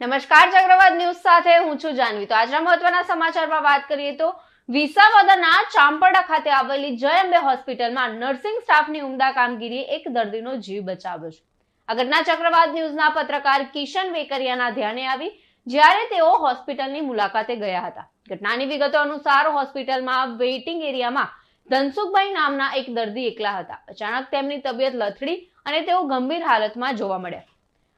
નમસ્કાર, ચક્રવાત ન્યૂઝ સાથે હું છું જાનવી. તો આજના મહત્વના સમાચારમાં વાત કરીએ તો વિસાવદરના ચાંપડા ખાતે આવેલી જય અંબે હોસ્પિટલમાં નર્સિંગ સ્ટાફની ઉમદા કામગીરીએ એક દર્દીનો જીવ બચાવ્યો છે. આ ઘટના ચક્રવાત ન્યૂઝના પત્રકાર કિશન વેકરિયાના ધ્યાને આવી જ્યારે તેઓ હોસ્પિટલની મુલાકાતે ગયા હતા. ઘટનાની વિગતો અનુસાર હોસ્પિટલમાં વેઇટિંગ એરિયામાં ધનસુખભાઈ નામના એક દર્દી એકલા હતા. અચાનક તેમની તબિયત લથડી અને તેઓ ગંભીર હાલતમાં જોવા મળ્યા.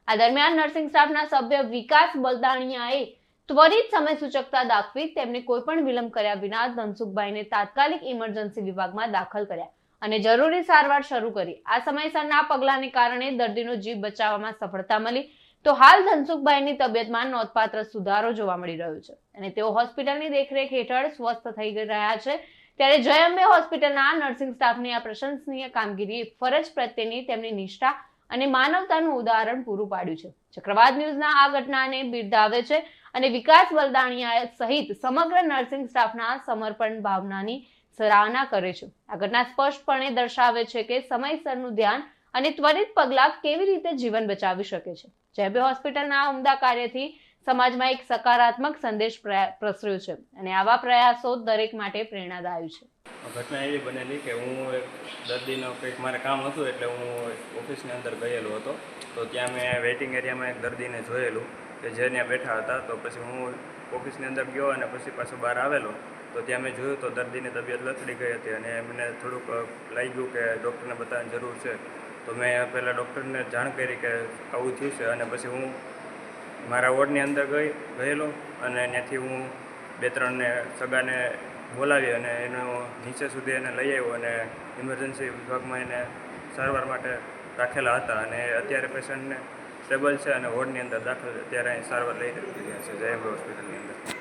આ દરમિયાન નર્સિંગ સ્ટાફના સભ્ય વિકાસ બલદાણિયાએ ત્વરિત સમય સૂચકતા દાખવી તેમને કોઈ પણ વિલંબ કર્યા વિના ધનસુખભાઈને તાત્કાલિક ઇમરજન્સી વિભાગમાં દાખલ કર્યા અને જરૂરી સારવાર શરૂ કરી. આ સમયસરના પગલાંને કારણે દર્દીનો જીવ બચાવવામાં સફળતા મળી. તો હાલ ધનસુખભાઈની તબિયતમાં નોંધપાત્ર સુધારો જોવા મળી રહ્યો છે અને તેઓ હોસ્પિટલની દેખરેખ હેઠળ સ્વસ્થ થઈ રહ્યા છે. ત્યારે જય અંબે હોસ્પિટલના નર્સિંગ સ્ટાફની આ પ્રશંસનીય કામગીરી ફરજ પ્રત્યેની તેમની નિષ્ઠા અને માનવતાનું ઉદાહરણ પૂરું પાડ્યું છે. ચક્રવાત ન્યૂઝના આ ઘટનાને બિરદાવે છે અને વિકાસ બલદાણિયા સહિત સમગ્ર નર્સિંગ સ્ટાફના સમર્પણ ભાવનાની સરાહના કરે છે. આ ઘટના સ્પષ્ટપણે દર્શાવે છે કે સમયસરનું ધ્યાન અને ત્વરિત પગલાં કેવી રીતે જીવન બચાવી શકે છે. જેબે હોસ્પિટલના ઉમદા કાર્યથી સમાજમાં એક સકારાત્મક સંદેશ પ્રસર્યો છે અને આવા પ્રયાસો દરેક માટે પ્રેરણાદાયી છે. ઘટના એવી બનેલી કે હું એક દર્દીનો કંઈક મારે કામ હતું એટલે હું ઓફિસની અંદર ગયેલો હતો. તો ત્યાં મેં વેઇટિંગ એરિયામાં એક દર્દીને જોયેલું કે જે ત્યાં બેઠા હતા. તો પછી હું ઓફિસની અંદર ગયો અને પછી પાછો બહાર આવેલો. તો ત્યાં મેં જોયું તો દર્દીની તબિયત લથડી ગઈ હતી અને એમને થોડુંક લાગ્યું કે ડૉક્ટરને બતાવવાની જરૂર છે. તો મેં પહેલાં ડૉક્ટરને જાણ કરી કે આવું થયું છે અને પછી હું મારા વોર્ડની અંદર ગઈ, ગયેલો અને ત્યાંથી હું બે ત્રણને સગાને બોલાવી અને એનો નીચે સુધી એને લઈ આવ્યો અને ઇમરજન્સી વિભાગમાં એને સારવાર માટે રાખેલા હતા અને અત્યારે પેશન્ટને સ્ટેબલ છે અને વોર્ડની અંદર દાખલ અત્યારે અહીં સારવાર લઈ રહ્યા છે, જય હોસ્પિટલની અંદર.